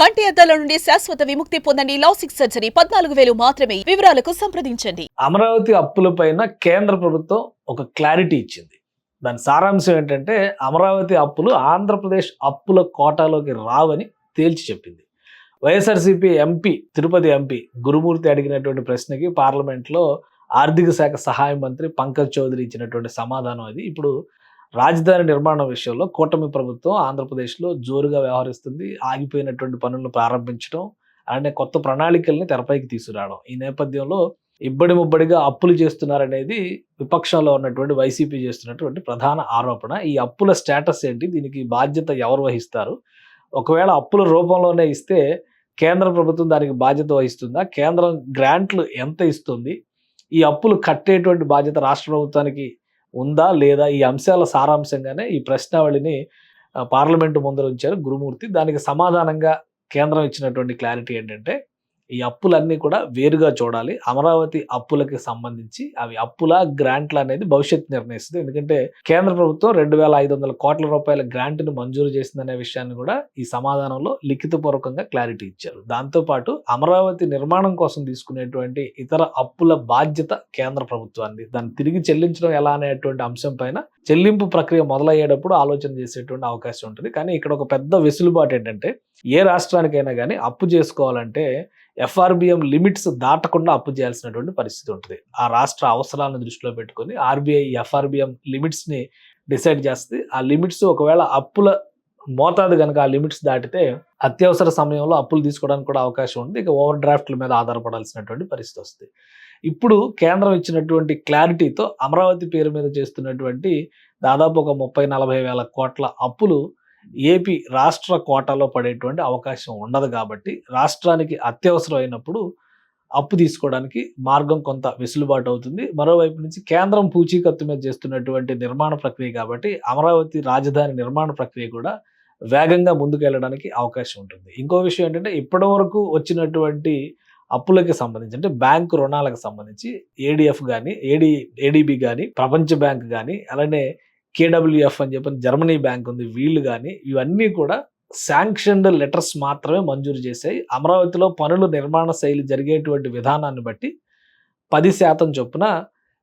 కంటి అద్దాల నుండి శాశ్వత విముక్తి పొందండి లాసిక్ సర్జరీ. పద్నాలుగు వేలు మాత్రమే. వివరాలకు సంప్రదించండి. అమరావతి అప్పులపైన కేంద్ర ప్రభుత్వం ఒక క్లారిటీ ఇచ్చింది. దాని సారాంశం ఏంటంటే అమరావతి అప్పులు ఆంధ్రప్రదేశ్ అప్పుల కోటాలోకి రావని తేల్చి చెప్పింది. వైఎస్ఆర్సీపీ ఎంపీ తిరుపతి ఎంపీ గురుమూర్తి అడిగినటువంటి ప్రశ్నకి పార్లమెంట్లో ఆర్థిక శాఖ సహాయ మంత్రి పంకజ్ చౌదరి ఇచ్చినటువంటి సమాధానం అది. ఇప్పుడు రాజధాని నిర్మాణం విషయంలో కూటమి ప్రభుత్వం ఆంధ్రప్రదేశ్లో జోరుగా వ్యవహరిస్తుంది. ఆగిపోయినటువంటి పనులను ప్రారంభించడం అలానే కొత్త ప్రణాళికల్ని తెరపైకి తీసుకురావడం. ఈ నేపథ్యంలో ఇబ్బడి ముబ్బడిగా అప్పులు చేస్తున్నారనేది విపక్షంలో ఉన్నటువంటి వైసీపీ చేస్తున్నటువంటి ప్రధాన ఆరోపణ. ఈ అప్పుల స్టేటస్ ఏంటి? దీనికి బాధ్యత ఎవరు వహిస్తారు? ఒకవేళ అప్పుల రూపంలోనే ఇస్తే కేంద్ర ప్రభుత్వం దానికి బాధ్యత వహిస్తుందా? కేంద్రం గ్రాంట్లు ఎంత ఇస్తుంది? ఈ అప్పులు కట్టేటువంటి బాధ్యత రాష్ట్ర ప్రభుత్వానికి ఉందా లేదా ఈ అంశాల సారాంశంగానే ఈ ప్రశ్నావళిని పార్లమెంటు ముందర ఉంచారు గురుమూర్తి. దానికి సమాధానంగా కేంద్రం ఇచ్చినటువంటి క్లారిటీ ఏంటంటే ఈ అప్పులన్నీ కూడా వేరుగా చూడాలి. అమరావతి అప్పులకి సంబంధించి అవి అప్పుల గ్రాంట్ల అనేది భవిష్యత్తు నిర్ణయిస్తుంది. ఎందుకంటే కేంద్ర ప్రభుత్వం రెండు వేల ఐదు వందల కోట్ల రూపాయల గ్రాంట్ను మంజూరు చేసిందనే విషయాన్ని కూడా ఈ సమాధానంలో లిఖితపూర్వకంగా క్లారిటీ ఇచ్చారు. దాంతోపాటు అమరావతి నిర్మాణం కోసం తీసుకునేటువంటి ఇతర అప్పుల బాధ్యత కేంద్ర ప్రభుత్వాన్ని దాన్ని తిరిగి చెల్లించడం ఎలా అనేటువంటి అంశం పైన చెల్లింపు ప్రక్రియ మొదలయ్యేటప్పుడు ఆలోచన చేసేటువంటి అవకాశం ఉంటుంది. కానీ ఇక్కడ ఒక పెద్ద వెసులుబాటు ఏంటంటే ఏ రాష్ట్రానికైనా కానీ అప్పు చేసుకోవాలంటే ఎఫ్ఆర్బిఎం లిమిట్స్ దాటకుండా అప్పు చేయాల్సినటువంటి పరిస్థితి ఉంటుంది. ఆ రాష్ట్ర అవసరాలను దృష్టిలో పెట్టుకొని ఆర్బీఐ ఎఫ్ఆర్బిఎం లిమిట్స్ని డిసైడ్ చేస్తుంది ఆ లిమిట్స్ ఒకవేళ అప్పుల మోతాదు కనుక ఆ లిమిట్స్ దాటితే అత్యవసర సమయంలో అప్పులు తీసుకోవడానికి కూడా అవకాశం ఉంది. ఇక ఓవర్ డ్రాఫ్ట్ల మీద ఆధారపడాల్సినటువంటి పరిస్థితి వస్తుంది. ఇప్పుడు కేంద్రం ఇచ్చినటువంటి క్లారిటీతో అమరావతి పేరు మీద చేస్తున్నటువంటి దాదాపు ఒక ముప్పై నలభై వేల కోట్ల అప్పులు ఏపీ రాష్ట్ర కోటాలో పడేటువంటి అవకాశం ఉండదు కాబట్టి రాష్ట్రానికి అత్యవసరమైనప్పుడు అప్పు తీసుకోవడానికి మార్గం కొంత వెసులుబాటు అవుతుంది. మరోవైపు నుంచి కేంద్రం పూచీకత్తు మీద చేస్తున్నటువంటి నిర్మాణ ప్రక్రియ కాబట్టి అమరావతి రాజధాని నిర్మాణ ప్రక్రియ కూడా వేగంగా ముందుకెళ్ళడానికి అవకాశం ఉంటుంది. ఇంకో విషయం ఏంటంటే ఇప్పటి వరకు వచ్చినటువంటి అప్పులకి సంబంధించి అంటే బ్యాంకు రుణాలకు సంబంధించి ఏడిఎఫ్ కానీ ఏడి ఏడిబి కానీ ప్రపంచ బ్యాంక్ కానీ అలానే కేడబ్ల్యూఎఫ్ అని చెప్పని జర్మనీ బ్యాంక్ ఉంది వీళ్ళు కానీ ఇవన్నీ కూడా శాంక్షన్డ్ లెటర్స్ మాత్రమే మంజూరు చేశాయి. అమరావతిలో పనులు నిర్మాణ శైలి జరిగేటువంటి విధానాన్ని బట్టి పది శాతం చొప్పున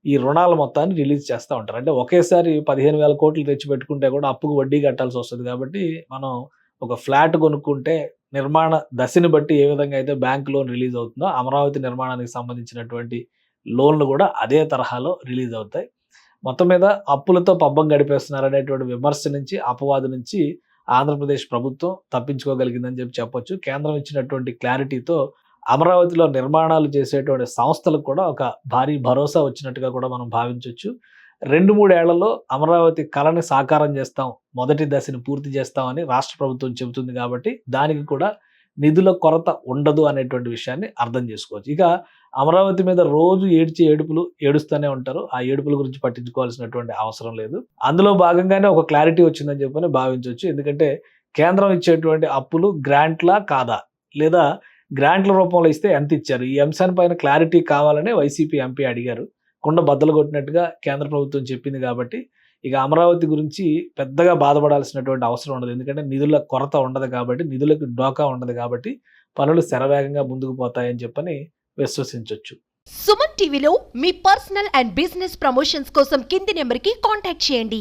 ఈ రుణాల మొత్తాన్ని రిలీజ్ చేస్తూ ఉంటారు. అంటే ఒకేసారి పదిహేను వేల కోట్లు తెచ్చి పెట్టుకుంటే కూడా అప్పుకు వడ్డీ కట్టాల్సి వస్తుంది కాబట్టి మనం ఒక ఫ్లాట్ కొనుక్కుంటే నిర్మాణ దశని బట్టి ఏ విధంగా అయితే బ్యాంక్ లోన్ రిలీజ్ అవుతుందో అమరావతి నిర్మాణానికి సంబంధించినటువంటి లోన్లు కూడా అదే తరహాలో రిలీజ్ అవుతాయి. మొత్తం మీద అప్పులతో పబ్బం గడిపేస్తున్నారు అనేటువంటి విమర్శ నుంచి అపవాదు నుంచి ఆంధ్రప్రదేశ్ ప్రభుత్వం తప్పించుకోగలిగిందని చెప్పి చెప్పొచ్చు. కేంద్రం ఇచ్చినటువంటి క్లారిటీతో అమరావతిలో నిర్మాణాలు చేసేటువంటి సంస్థలకు కూడా ఒక భారీ భరోసా వచ్చినట్టుగా కూడా మనం భావించవచ్చు రెండు మూడేళ్ళలో అమరావతి కళని సాకారం చేస్తాం మొదటి దశని పూర్తి చేస్తామని రాష్ట్ర ప్రభుత్వం చెబుతుంది కాబట్టి దానికి కూడా నిధుల కొరత ఉండదు అనేటువంటి విషయాన్ని అర్థం చేసుకోవచ్చు. ఇక అమరావతి మీద రోజు ఏడ్చి ఏడుపులు ఏడుస్తూనే ఉంటారు. ఆ ఏడుపుల గురించి పట్టించుకోవాల్సినటువంటి అవసరం లేదు. అందులో భాగంగానే ఒక క్లారిటీ వచ్చిందని చెప్పని భావించవచ్చు. ఎందుకంటే కేంద్రం ఇచ్చేటువంటి అప్పులు గ్రాంట్లా కాదా? లేదా గ్రాంట్ల రూపంలో ఇస్తే ఎంత ఇచ్చారు? ఈ అంశాన్ని పైన క్లారిటీ కావాలనే వైసీపీ ఎంపీ అడిగారు. కుండ బద్దలు కొట్టినట్టుగా కేంద్ర ప్రభుత్వం చెప్పింది కాబట్టి ఇక అమరావతి గురించి పెద్దగా బాధపడాల్సినటువంటి అవసరం ఉండదు. ఎందుకంటే నిధుల కొరత ఉండదు కాబట్టి నిధులకు డోకా ఉండదు కాబట్టి పనులు శరవేగంగా ముందుకు పోతాయని చెప్పని విశ్వసించవచ్చు సుమన్ టీవీలో మీ పర్సనల్ అండ్ బిజినెస్ ప్రమోషన్స్ కోసం కింది నెంబర్కి కాంటాక్ట్ చేయండి.